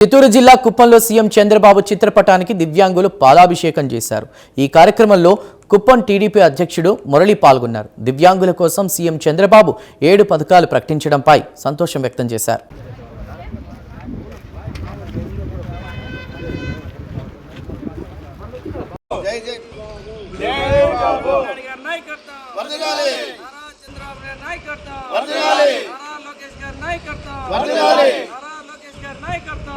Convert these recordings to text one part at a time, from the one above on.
చిత్తూరు జిల్లా కుప్పంలో సీఎం చంద్రబాబు చిత్రపటానికి దివ్యాంగులు పాలాభిషేకం చేశారు. ఈ కార్యక్రమంలో కుప్పం టీడీపీ అధ్యక్షుడు మురళి పాల్గొన్నారు. దివ్యాంగుల కోసం సీఎం చంద్రబాబు ఏడు పథకాలు ప్రకటించడంపై సంతోషం వ్యక్తం చేశారు. నాయకత్వం నారా చంద్రబాబు నాయుడు నాయకత్వం నారా లోకేష్ గారి నాయకత్వం నారా లోకేష్ గారి నాయకత్వం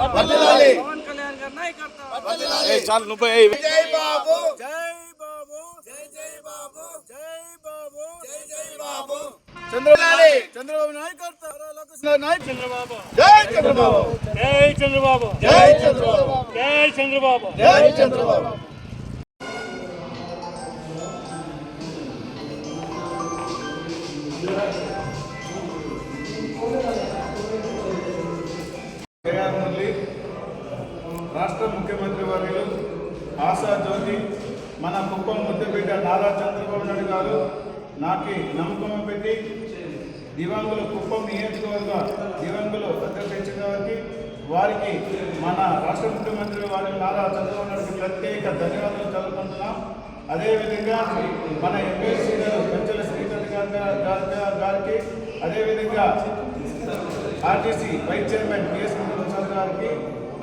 పవన్ కళ్యాణ్ గారి నాయకత్వం చాలు నువ్వు జై బాబు. జై బాబు. జై జై బాబు. జై బాబు. జై జై బాబు. చంద్రబాబు. చంద్రబాబు నాయకత్వం నారా లోకేష్ గారి నాయకత్వం. చంద్రబాబు. జై చంద్రబాబు. జై చంద్రబాబు. జై చంద్రబాబు. జై చంద్రబాబు. జై చంద్రబాబు. రాష్ట్ర ముఖ్యమంత్రి వర్యులు ఆశా జ్యోతి మన కుప్పం ముద్దబిడ్డ నారా చంద్రబాబు నాయుడు గారు నాకి నమ్మకం పెట్టి దివంగుల కుప్పం నియోజకవర్గ దివంగులు అధ్యక్ష గారికి వారికి మన రాష్ట్ర ముఖ్యమంత్రి వారి నారా చంద్రబాబు నాయుడు ప్రత్యేక ధన్యవాదాలు తెలుపుకుంటున్నాం. అదేవిధంగా మన ఎమ్మెల్సీ గారు పెంచల శ్రీధర్ గారి గారికి అదేవిధంగా ఆర్టీసీ వైస్ చైర్మన్ పిఎస్ గారికి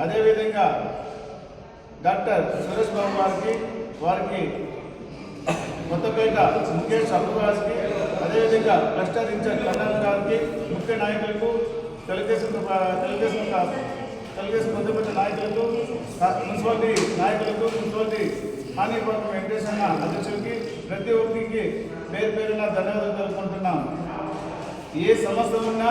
అదేవిధంగా డాక్టర్ సురేష్ బాబు గారికి వారికి కొత్తపేట ముఖేష్ అబ్బు గారికి అదేవిధంగా క్లస్టర్ ఇన్ఛార్జ్ కళ్యాణ్ గారికి ముఖ్య నాయకులకు తెలుగుదేశం తెలుగుదేశం తెలుగుదేశం కొత్తపేట నాయకులకు మున్సిపాలిటీ నాయకులకు మున్సిపాలిటీ హానిపాలెం వెంకటేశ్వర అధ్యక్షులకి ప్రతి ఒక్కరికి పేరు పేరున ధన్యవాదాలు తెలుపుకుంటున్నాం. ఏ సమస్య ఉన్నా